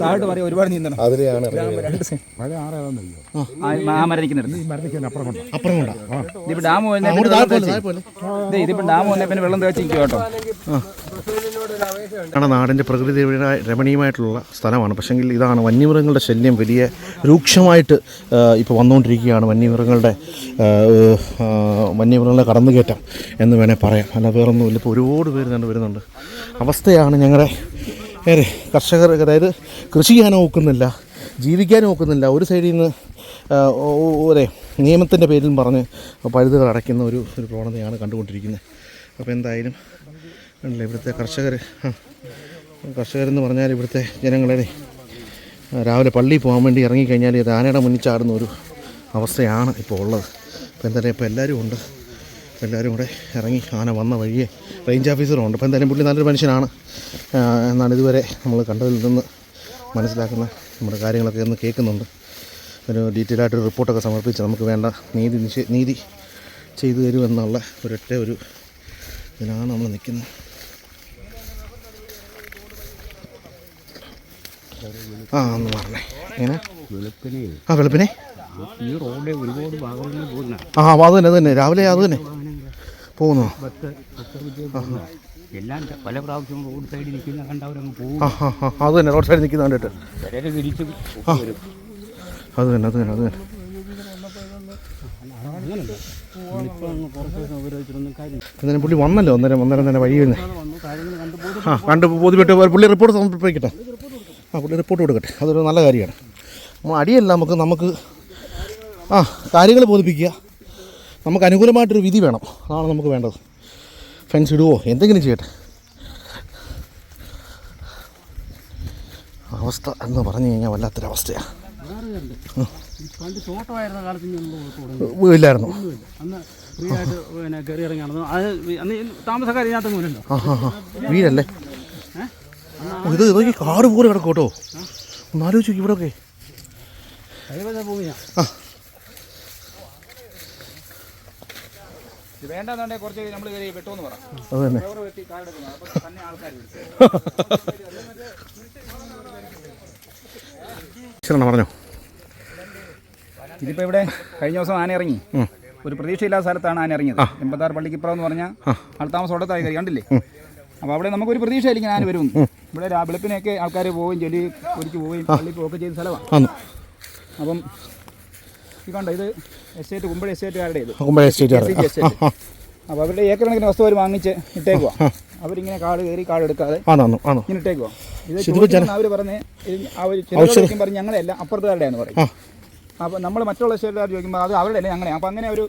താഴോട്ട് പറയാം ഒരുപാട് നീന്തണം. അതിലെയാണ് രണ്ട് പഴയ ആറേതാണെന്നറിയോ ആ മരണിക്കുന്നുണ്ട് ഈ മരത്തിക്ക് അപ്പുറം കൊണ്ടോ. അപ്പുറം കൊണ്ടാ? ഇതിപ്പോ ഡാം വന്നേ പിന്നെ വെള്ളം തേച്ച്. ഇതിപ്പോ ഡാം വന്നേ പിന്നെ വെള്ളം തേച്ച് നിൽക്കും കേട്ടോ. നമ്മുടെ നാടിന്റെ പ്രകൃതി രമണീയമായിട്ടുള്ള സ്ഥലമാണ്. പക്ഷെങ്കിൽ ഇതാണ് വന്യമൃഗങ്ങളുടെ ശല്യം. വലിയ രൂക്ഷമായിട്ട് ഇപ്പോൾ വന്നുകൊണ്ടിരിക്കുകയാണ് വന്യമൃഗങ്ങളുടെ വന്യമൃഗങ്ങളെ കടന്നു വന്യമൃഗങ്ങളുടെ കടന്നുകയറ്റം എന്ന് വേണേൽ പറയാം. അല്ല വേറൊന്നുമില്ല. ഇപ്പോൾ ഒരുപാട് പേര് തന്നെ വരുന്നുണ്ട്. അവസ്ഥയാണ് ഞങ്ങളുടെ ഏറെ കർഷകർ അതായത് കൃഷി ചെയ്യാൻ നോക്കുന്നില്ല ജീവിക്കാൻ നോക്കുന്നില്ല. ഒരു സൈഡിൽ നിന്ന് അതെ നിയമത്തിന്റെ പേരിൽ പറഞ്ഞ് പഴുതുകൾ അടയ്ക്കുന്ന ഒരു ഒരു പ്രവണതയാണ് കണ്ടുകൊണ്ടിരിക്കുന്നത്. അപ്പോൾ എന്തായാലും ഉണ്ടല്ലോ ഇവിടുത്തെ കർഷകർ കർഷകരെന്ന് പറഞ്ഞാൽ ഇവിടുത്തെ ജനങ്ങളുടെ രാവിലെ പള്ളിയിൽ പോകാൻ വേണ്ടി ഇറങ്ങിക്കഴിഞ്ഞാൽ ഇത് ആനയുടെ മുന്നിൽ ചാടുന്ന ഒരു അവസ്ഥയാണ് ഇപ്പോൾ ഉള്ളത്. അപ്പോൾ എന്തായാലും ഇപ്പോൾ എല്ലാവരും ഉണ്ട്. എല്ലാവരും കൂടെ ഇറങ്ങി ആന വന്ന വഴിയെ റേഞ്ച് ഓഫീസറും ഉണ്ട്. അപ്പോൾ എന്തായാലും പുള്ളി നല്ലൊരു മനുഷ്യനാണ്. എന്നാണ് ഇതുവരെ നമ്മൾ കണ്ടതിൽ നിന്ന് മനസ്സിലാക്കുന്ന നമ്മുടെ കാര്യങ്ങളൊക്കെ ഒന്ന് കേൾക്കുന്നുണ്ട്. ഒരു ഡീറ്റെയിൽ ആയിട്ടൊരു റിപ്പോർട്ടൊക്കെ സമർപ്പിച്ച് നമുക്ക് വേണ്ട നീതി നിഷേ നീതി ചെയ്തു തരുമെന്നുള്ള ഒരൊറ്റ ഒരു ഇതിലാണ് നമ്മൾ നിൽക്കുന്നത്. ആ ഒന്ന് പറഞ്ഞേ എങ്ങനെ? വെളുപ്പിനെ. ആ വെളുപ്പിനെ? ഈ റോഡ് ഒരുപാട് ഭാഗങ്ങളിൽ പോകുന്ന ആ അത് തന്നെ അത് തന്നെ. രാവിലെ അത് തന്നെ. പോകുന്നു എല്ലാം പല പ്രാവശ്യം റോഡ് സൈഡിൽ നിൽക്കുന്ന കണ്ടവരങ്ങ് പോകും അത് തന്നെ റോഡ് സൈഡിൽ നിൽക്കുന്ന കണ്ടിട്ട്. അത് തന്നെ അത് തന്നെ അത് തന്നെ. എന്തായാലും പുള്ളി വന്നല്ലോ അന്നേരം അന്നേരം തന്നെ വഴി വരുന്നത് ആ കണ്ട് ബോധ്യപ്പെട്ട്. പുള്ളി റിപ്പോർട്ട് സമർപ്പിക്കട്ടെ ആ പുള്ളി റിപ്പോർട്ട് കൊടുക്കട്ടെ. അതൊരു നല്ല കാര്യമാണ്. നമ്മൾ അടിയല്ല നമുക്ക് നമുക്ക് ആ കാര്യങ്ങൾ ബോധിപ്പിക്കുക. നമുക്ക് അനുകൂലമായിട്ടൊരു വിധി വേണം. അതാണ് നമുക്ക് വേണ്ടത്. ഫെൻസ് ഇടുവോ? എന്തെങ്കിലും ചെയ്യട്ടെ. അവസ്ഥ എന്ന് പറഞ്ഞു കഴിഞ്ഞാൽ വല്ലാത്തൊരവസ്ഥയാണ് ഇല്ലായിരുന്നു. ആ ആ ആ. വീടല്ലേ? ഇത് ഇതൊക്കെ കാട് പോലെ കിടക്കും കേട്ടോ ഒന്ന് ആലോചിച്ചു ഇവിടെയൊക്കെ കൈവശ ഇത് വേണ്ടെന്നുണ്ടെങ്കിൽ കുറച്ച് നമ്മൾ കയറി വെട്ടോന്ന് പറ. അത് തന്നെ ഫ്ലവർ വെട്ടി കാടെടുക്കുന്നത് അപ്പോൾ തന്നെ ആൾക്കാർ വിളിച്ചു. ശരണം പറഞ്ഞോ. ഇതിപ്പോൾ ഇവിടെ കഴിഞ്ഞ ദിവസം ആന ഇറങ്ങി. ഒരു പ്രതീക്ഷയില്ലാത്ത സ്ഥലത്താണ് ആന ഇറങ്ങിയത്. എൺപത്താറ് പള്ളിക്കിപ്പുറം എന്ന് പറഞ്ഞാൽ ആൾത്താമസോടത്തായി കയറി. കണ്ടില്ലേ? അപ്പോൾ അവിടെ നമുക്കൊരു ആയിരിക്കും ആന വരും ഇവിടെ വെളുപ്പിനെയൊക്കെ ആൾക്കാർ പോവുകയും ചെടി ഒരിച്ച് പോവുകയും പള്ളി പോവുകയൊക്കെ ചെയ്ത സ്ഥലമാണ് അപ്പം ഈ കണ്ടോ ഇത് എസ്റ്റേറ്റ് കുമ്പഴ എസ്റ്റേറ്റുകാരുടെ ഇത്. കുമ്പഴ എസ്റ്റേറ്റ് എസ് അപ്പോൾ അവരുടെ ഏക്കർ കണക്കിന് വസ്തു അവർ വാങ്ങിച്ച് ഇട്ടേക്കുക അവരിങ്ങനെ കാട് കയറി കാട് എടുക്കാതെ ഇങ്ങനെ ഇട്ടേക്കുക ഇത് അവർ പറഞ്ഞ് ചിലവരും പറഞ്ഞ് ഞങ്ങളെല്ലാം അപ്പുറത്തുകാരുടെയാന്ന് പറയും. അപ്പോൾ നമ്മൾ മറ്റുള്ള സ്റ്റേറ്റുകാർ ചോദിക്കുമ്പോൾ അത് അവരുടെ അല്ലേ അങ്ങനെ അപ്പോൾ അങ്ങനെ ഒരു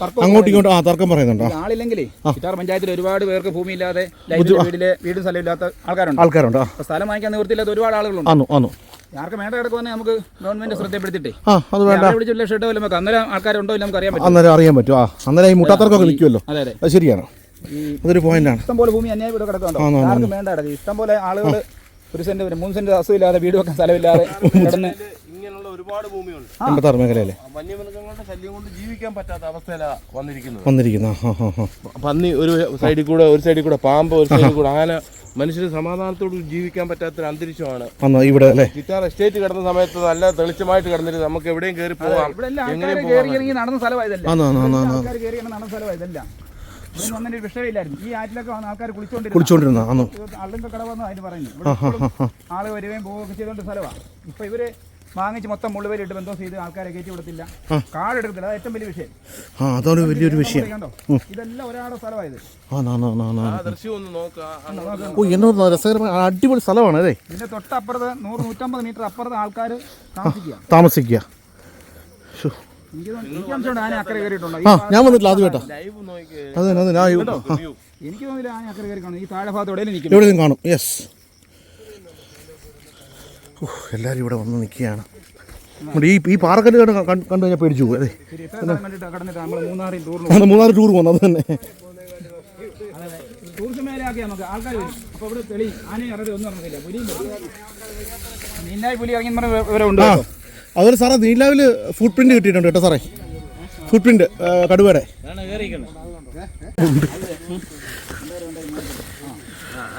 തർക്കം അങ്ങോട്ടും ഇങ്ങോട്ടും ആ തർക്കം പറയുന്നുണ്ടോ? ആളില്ലെങ്കിലേ ചിറ്റാർ പഞ്ചായത്തിൽ ഒരുപാട് പേർക്ക് ഭൂമിയില്ലാതെ വീട്ടിൽ വീടും സ്ഥലം ഇല്ലാത്ത ആൾക്കാരുണ്ട്. ആൾക്കാരുണ്ടോ സ്ഥലം വാങ്ങിക്കാൻ നിവൃത്തിയില്ലാത്ത ഒരുപാട് ആളുകളുണ്ട്. ആർക്കും വേണ്ട കിടക്കുമെന്ന് നമുക്ക് ഗവൺമെന്റ് ശ്രദ്ധപ്പെടുത്തിട്ടേ ആ അത് വേണ്ട. ആളെ വിളിച്ച് ലക്ഷം ഇട്ടോ നമുക്ക് അന്നേരം ആൾക്കാരുണ്ടോ ഇല്ല നമുക്ക് അറിയാൻ പറ്റും. അന്നേരം അറിയാൻ പറ്റും. ആ അന്നേരം ഈ മുട്ടാത്തർക്കൊക്കെ നിൽക്കുമല്ലോ അതെ അതെ. അത് ശരിയാണ്. അതൊരു പോയിന്റാണ് ഇഷ്ടം പോലെ ഭൂമി അന്യായം ഇവിടെ കിടക്കുന്നുണ്ടോ? ആന്ന് ആന്ന് ആർക്കും വേണ്ട കിടക്കുക ഇഷ്ടം പോലെ ആളുകൾ ഒരു സെന്റ് വരും മൂന്ന് സെന്റ് അസുഖമില്ലാതെ വീട് വെക്കാൻ സ്ഥലമില്ലാതെ കിടന്ന് ഇങ്ങനെയുള്ള ഒരുപാട് ഭൂമിയുണ്ട്. എൺപത്താറ് മേഖലയിലെ വന്യമൃഗങ്ങളുടെ ശല്യം കൊണ്ട് ജീവിക്കാൻ പറ്റാത്ത അവസ്ഥയിലാണ് വന്നിരിക്കുന്നത്. വന്നിരിക്കുന്ന. പന്നി ഒരു സൈഡിൽ കൂടെ ഒരു സൈഡിൽ കൂടെ പാമ്പ് ഒരു സൈഡിൽ കൂടെ ആന മനുഷ്യന് സമാധാനത്തോട് ജീവിക്കാൻ പറ്റാത്തൊരു അന്തരീക്ഷമാണ്. ഇവിടെ അല്ലേ? ചിറ്റാർ എസ്റ്റേറ്റ് കിടന്ന സമയത്ത് നല്ല തെളിച്ചമായിട്ട് കിടന്നിട്ട് നമുക്ക് എവിടെയും കയറി പോകാം ഇറങ്ങി നടന്ന സ്ഥലമായതല്ല ആന്നു ആന്നു ആന്നു ആന്നു. ആൾക്കാർ കയറി ഇറങ്ങി നടന്ന സ്ഥലമായതല്ല ഇവിടെ ഒന്നും ഒരു വിഷയമില്ലായിരുന്നു ഈ ആറ്റിലൊക്കെ വന്ന് ആൾക്കാർ കുളിച്ചോണ്ടിരുന്നു കുളിച്ചോണ്ടിരുന്ന ആന്നു. കട കടവെന്ന് അതിന് പറയുന്നു. ആൾ വരികയും പോവുകയൊക്കെ ചെയ്തോണ്ട് സ്ഥലമാണ് ഇപ്പൊ ഇവർ വാങ്ങിച്ച് മൊത്തം മുള്ളുവേലിട്ട് ബന്ധം ചെയ്ത് ആൾക്കാരെ കയറ്റി വിടത്തില്ല. കാടെടുത്തില്ല അത് ഏറ്റവും വലിയ വിഷയം. ആ അതാണ് വലിയൊരു വിഷയം. ഇതെല്ലാം ഒരാളുടെ സ്ഥലമായത്. ഓ രസകരമായ അടിപൊളി സ്ഥലമാണ് അതെ ഇതിന്റെ തൊട്ടപ്പുറത്ത് നൂറ് നൂറ്റമ്പത് മീറ്റർ അപ്പുറത്ത് ആൾക്കാർ താമസിക്കുക. ഞാൻ വന്നിട്ടില്ല അത് കേട്ടാ എനിക്ക് തോന്നില്ല ആന അക്കരെ കയറി കാണും. ഈ താഴെ ഭാഗത്ത് എവിടെയും നിൽക്കും എവിടെ കാണും. യെസ് എല്ലാവരും ഇവിടെ വന്ന് നിൽക്കുകയാണ്. നമ്മുടെ ഈ ഈ പാറക്കല്ല് കണ്ട് കണ്ട് കഴിഞ്ഞാൽ പേടിച്ചു പോകും അതെ മൂന്നാർ നമ്മൾ മൂന്നാറ് ടൂർ പോകുന്നത് അത് തന്നെ. ടൂറിസം മേഖലയാക്കി നമുക്ക്. ആൾക്കാർ വരും. അപ്പോൾ ഇവിടെ തെളി ആനയും ഒന്നും ഇറങ്ങുന്നില്ല പുലിയും നീനായി പുലി ഇറങ്ങി അതൊരു സാറേ നീലാവിൽ ഫുട് പ്രിന്റ് കിട്ടിയിട്ടുണ്ട് കേട്ടോ സാറേ. ഫുട് പ്രിന്റ് കടുവയുടെ.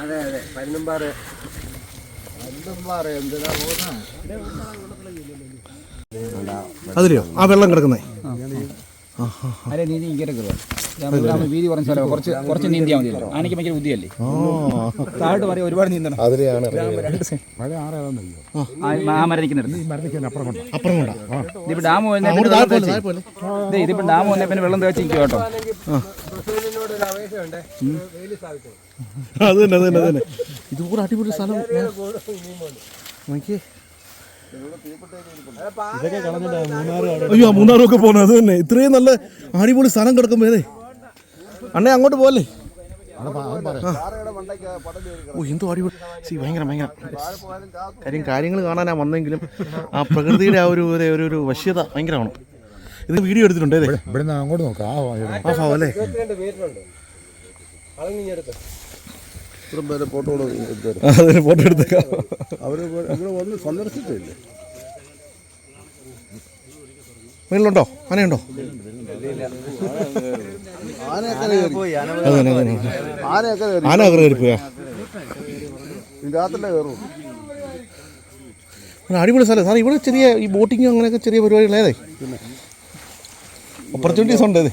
അതെ അതെ. പതിനമ്പാറ് അതിലെയോ? ആ വെള്ളം കിടക്കുന്നേ. അരെ നീന്തി ഇങ്ങനെ കയറുക വീതി കുറഞ്ഞ സ്ഥലം കുറച്ച് കുറച്ച് നീന്തിയാൽ മതിയല്ലോ ആനയ്ക്ക് ഭയങ്കര ബുദ്ധിയല്ലേ? താഴോട്ട് പറയാം ഒരുപാട് നീന്തണം. അതിലെയാണ് ആ- ആ മരം നിൽക്കുന്നിടത്ത് അപ്പുറം കൊണ്ടാ? ഇതിപ്പോ ഡാം വന്നേ ഇതിപ്പോ ഡാം വന്നേ പിന്നെ വെള്ളം തേച്ച് നിൽക്കും കേട്ടോ. അത് തന്നെ അത് തന്നെ അത് തന്നെ. ഇത് കൂടെ അടിപൊളി സ്ഥലം. നോക്കിയേ. അയ്യോ മൂന്നാറൊക്കെ പോകണം അത് തന്നെ. ഇത്രയും നല്ല അടിപൊളി സ്ഥലം കിടക്കുമ്പോ അണ്ണേ അങ്ങോട്ട് പോകല്ലേ ഓ എന്തോ അടിപൊളി. സി ഭയങ്കര ഭയങ്കര. കാര്യം കാര്യങ്ങൾ കാണാനാ വന്നെങ്കിലും ആ പ്രകൃതിയുടെ ആ ഒരു ഒരു- ഒരു വശ്യത ഭയങ്കരമാണ്. ഇത് വീഡിയോ എടുത്തിട്ടുണ്ട് അല്ലേ അങ്ങോട്ട് നോക്കാം. ആ ഭാവം അല്ലേ? അതിന് ഫോട്ടോ എടുത്തേക്കാം മേളിലുണ്ടോ ആനയുണ്ടോ. ആന കയറി. പോയാ അടിപൊളി സ്ഥലം. സാറേ ഇവിടെ ചെറിയ ഈ ബോട്ടിങ്ങും അങ്ങനെയൊക്കെ ചെറിയ പരിപാടികളേതേ ഓപ്പർച്യൂണിറ്റീസ് ഉണ്ട് ഇത്.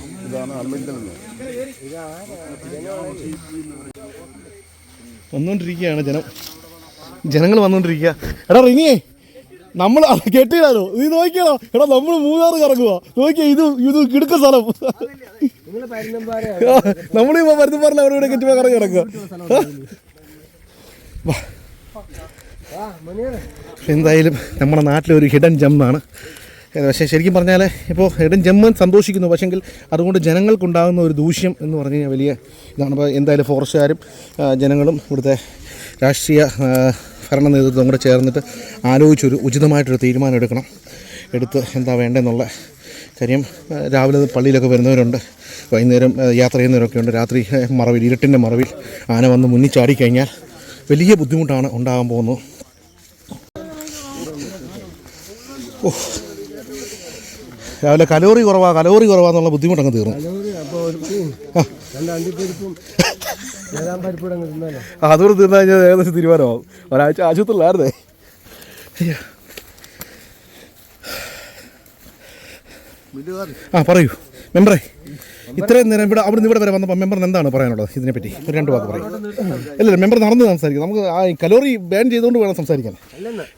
വന്നുകൊണ്ടിരിക്കുകയാണ് ജനം ജനങ്ങൾ വന്നുകൊണ്ടിരിക്കുക എടാ റിങ്ങിയേ നമ്മൾ കെട്ടിയിടാനോ നീ നോക്കിയാലോ എടാ നമ്മൾ മൂന്നാറ് കറങ്ങുക നോക്കിയാ ഇത് ഇത് കിടക്ക സ്ഥലം നമ്മളിപ്പോ മരുന്നുപാറിൽ അവിടെ ഇവിടെ കെട്ടിപ്പോ കറങ്ങി കിടക്കുക. എന്തായാലും നമ്മുടെ നാട്ടിലൊരു ഹിഡൻ ജമ്മാണ് പക്ഷേ ശരിക്കും പറഞ്ഞാൽ ഇപ്പോൾ ഹിഡൻ ജമ്മൻ സന്തോഷിക്കുന്നു. പക്ഷെങ്കിൽ അതുകൊണ്ട് ജനങ്ങൾക്കുണ്ടാകുന്ന ഒരു ദൂഷ്യം എന്ന് പറഞ്ഞു കഴിഞ്ഞാൽ വലിയ ഇതാണ്. അപ്പോൾ എന്തായാലും ഫോറസ്റ്റുകാരും ജനങ്ങളും ഇവിടുത്തെ രാഷ്ട്രീയ ഭരണ നേതൃത്വം കൂടെ ചേർന്നിട്ട് ആലോചിച്ചൊരു ഉചിതമായിട്ടൊരു തീരുമാനം എടുക്കണം എടുത്ത് എന്താ വേണ്ടതെന്നുള്ള കാര്യം രാവിലെ പള്ളിയിലൊക്കെ വരുന്നവരുണ്ട്. വൈകുന്നേരം യാത്ര ചെയ്യുന്നവരൊക്കെ ഉണ്ട്. രാത്രി മറവിൽ ഇരുട്ടിന്റെ മറവിൽ ആന വന്ന് മുന്നിൽ ചാടിക്കഴിഞ്ഞാൽ വലിയ ബുദ്ധിമുട്ടാണ് ഉണ്ടാകാൻ പോകുന്നത്. ഓ രാവിലെ കലോറി കുറവാ കലോറി കുറവാന്നുള്ള ബുദ്ധിമുട്ടങ്ങ് തീർന്നു. ആ അതുകൊണ്ട് തിന്നു കഴിഞ്ഞാൽ ഏകദേശം തീരുമാനമാവും. ഒരാഴ്ച ആശുപത്രിയിലായിരുന്നേ. അയ്യോ. ആ പറയൂ. മെമ്പറേ ഇത്രയും നേരം ഇവിടെ അവിടെ നിന്ന് ഇവിടെ വരെ വന്നപ്പോൾ മെമ്പറിന് എന്താണ് പറയാനുള്ളത് ഇതിനെപ്പറ്റി? ഒരു രണ്ട് വാക്ക് പറയും. ഇല്ല മെമ്പർ നടന്ന് സംസാരിക്കും. നമുക്ക് ആ കലോറി ബാൻ ചെയ്തുകൊണ്ട് വേണം സംസാരിക്കാൻ.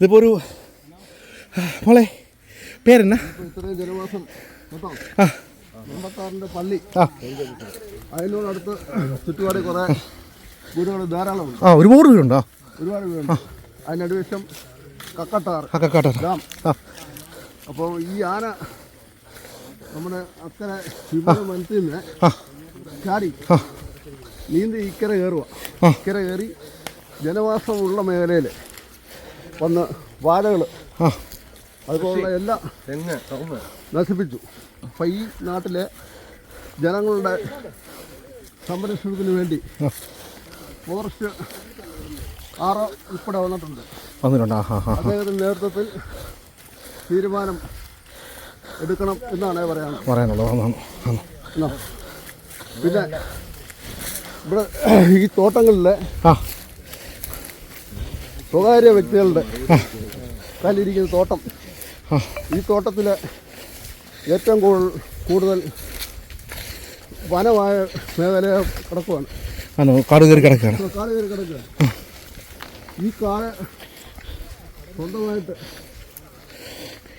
ഇതിപ്പോൾ ഒരു മോളെ പേരെന്നാ? ജനവാസം ആ. അമ്പത്താറിന്റെ പള്ളി. അതിനോടടുത്ത് ചുറ്റുപാട് കുറെ വീടുകൾ ധാരാളം ആ ഒരുപാട് വീടുണ്ടോ? ഒരുപാട് വീടുണ്ട്. അതിനടുവശം കക്കട്ടാർ കക്കട്ടാർ. കക്കാട്ടാ ഡാം അപ്പോൾ ഈ ആന നമ്മുടെ അക്കരെ മനസ്സിൽ നിന്ന് ചാടി നീന്തി ഇക്കര കയറുക. ഇക്കര കയറി ജനവാസമുള്ള മേഖലയിൽ വന്ന് വാഴകൾ അതുപോലുള്ള എല്ലാം നശിപ്പിച്ചു. അപ്പം ഈ നാട്ടിലെ ജനങ്ങളുടെ സംരക്ഷണത്തിന് വേണ്ടി ഫോറസ്റ്റ് ആറോ ഉൾപ്പെടെ വന്നിട്ടുണ്ട്. വന്നിട്ടുണ്ട്. അദ്ദേഹത്തിന്റെ നേതൃത്വത്തിൽ തീരുമാനം എടുക്കണം എന്നാണ് പറയാനുള്ളത്. പറയാനുള്ളത്. പിന്നെ ഇവിടെ ഈ തോട്ടങ്ങളിലെ സ്വകാര്യ വ്യക്തികളുടെ കയ്യിലിരിക്കുന്ന തോട്ടം. ഈ തോട്ടത്തിൽ ഏറ്റവും കൂടുതൽ കൂടുതൽ വനമായ മേഖല കിടക്കുവാണ്. ആണോ കാട് കയറി കിടക്കുകയാണ്. കാട് കയറി കിടക്കുകയാണ്. ഈ കാട് സ്വന്തമായിട്ട്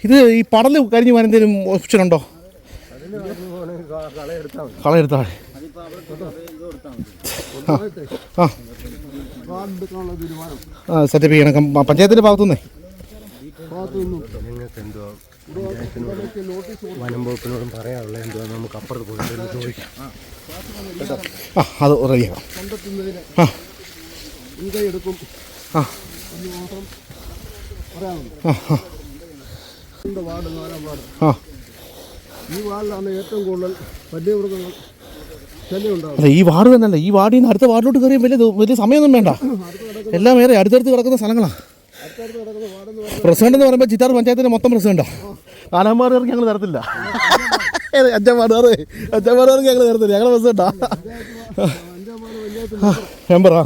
ഇത് ഈ പടൽ കരിഞ്ഞു പോകാൻ എന്തെങ്കിലും ഓപ്ഷൻ ഉണ്ടോ? കളയെടുത്താൽ ആ. കം- പഞ്ചായത്തിന്റെ ഭാഗത്തുനിന്നേ. ഭാഗത്തു നിന്നും വനം വകുപ്പിനോടും എന്തുവാ നമുക്ക് അപ്പുറത്ത് പോയി ചോദിക്കാം. ആ അത് റെഡിയാക്കാം. ആ. എടുക്കും. ആ. വാർഡ് നാലാം വാർഡ്. ആ. ഈ വാർഡിലാണ് ഏറ്റവും കൂടുതൽ വന്യമൃഗങ്ങൾ അല്ല ഈ വാർഡ് തന്നെയല്ല. ഈ വാർഡിൽ നിന്ന് അടുത്ത വാർഡിലോട്ട് കയറിയാൽ വലിയ വലിയ സമയമൊന്നും വേണ്ട. എല്ലാം വേറെ അടുത്തടുത്ത് കിടക്കുന്ന സ്ഥലങ്ങളാണ് പ്രസിഡന്റ് എന്ന് പറയുമ്പോൾ ചിറ്റാർ പഞ്ചായത്തിന്റെ മൊത്തം പ്രസിഡന്റാ നാലാം വാർഡുകാർക്ക് ഞങ്ങൾ തരത്തില്ല. അഞ്ചാം വാർഡുകാർ അഞ്ചാം വാർഡുകാർക്ക് ഞങ്ങൾ തരത്തില്ല. ഞങ്ങൾ പ്രസിഡന്റാ മെമ്പറാ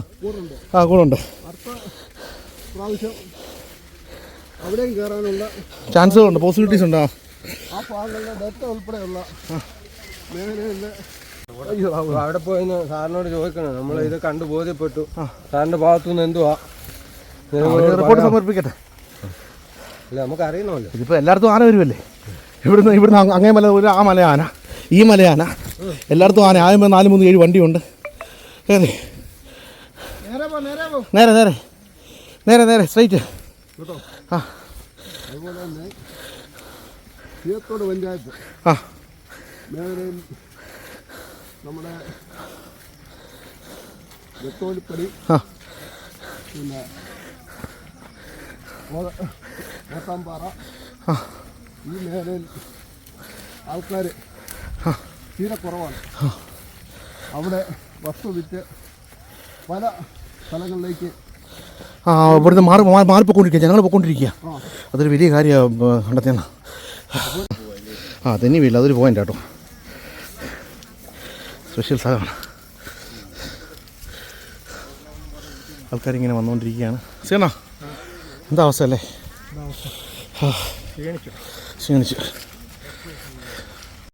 ആ കൂടെ ഉണ്ട് അടുത്ത പ്രാവശ്യം അവിടെയും കയറാനുള്ള ചാൻസുകളുണ്ട് പോസിബിലിറ്റീസ് ഉണ്ടോ ആ. ഡെറ്റ ഉൾപ്പെടെയുള്ള അയ്യോ അവിടെ പോയി സാറിനോട് ചോദിക്കണം. നമ്മൾ ഇത് കണ്ടു ബോധ്യപ്പെട്ടു. സാറിന്റെ ഭാഗത്തുനിന്ന് എന്തുവാ? റിപ്പോർട്ട് സമർപ്പിക്കട്ടെ. അല്ല? നമുക്ക് അറിയണമല്ലോ ഇതിപ്പോൾ എല്ലായിടത്തും ആന വരുമല്ലേ ഇവിടുന്ന് ഇവിടുന്ന് അങ്ങ് മല ഒരു ആ മല ആന ഈ മല ആന. എല്ലായിടത്തും ആന. ആദ്യം നാല് മൂന്ന് ഏഴ് വണ്ടിയുണ്ട്. ഏതെ നേരെ നേരെ നേരെ നേരെ. സ്ട്രൈറ്റ് ആ. പഞ്ചായത്ത്. ആ. മേഖലയിൽ നമ്മുടെ വെത്തോലിപ്പടി പിന്നെ ആ. ഈ മേഖലയിൽ ആൾക്കാർ തീരെ കുറവാണ്. അവിടെ വസ്തു വിറ്റ് പല സ്ഥലങ്ങളിലേക്ക് ആ ഇവിടുന്ന് മാറി മാറി പോയിക്കൊണ്ടിരിക്കുക ഞങ്ങൾ പോയിക്കൊണ്ടിരിക്കുക. അതൊരു വലിയ കാര്യമാണ് കണ്ടെത്തിയാണ് ആ തെന്നി വീട്ടിൽ അതൊരു പോയിന്റ് കേട്ടോ സ്പെഷ്യൽ സ്ഥലമാണ്. ആൾക്കാരിങ്ങനെ വന്നുകൊണ്ടിരിക്കുകയാണ്. സീണ എന്താ അവസ്ഥ അല്ലേ? ക്ഷീണിച്ചു.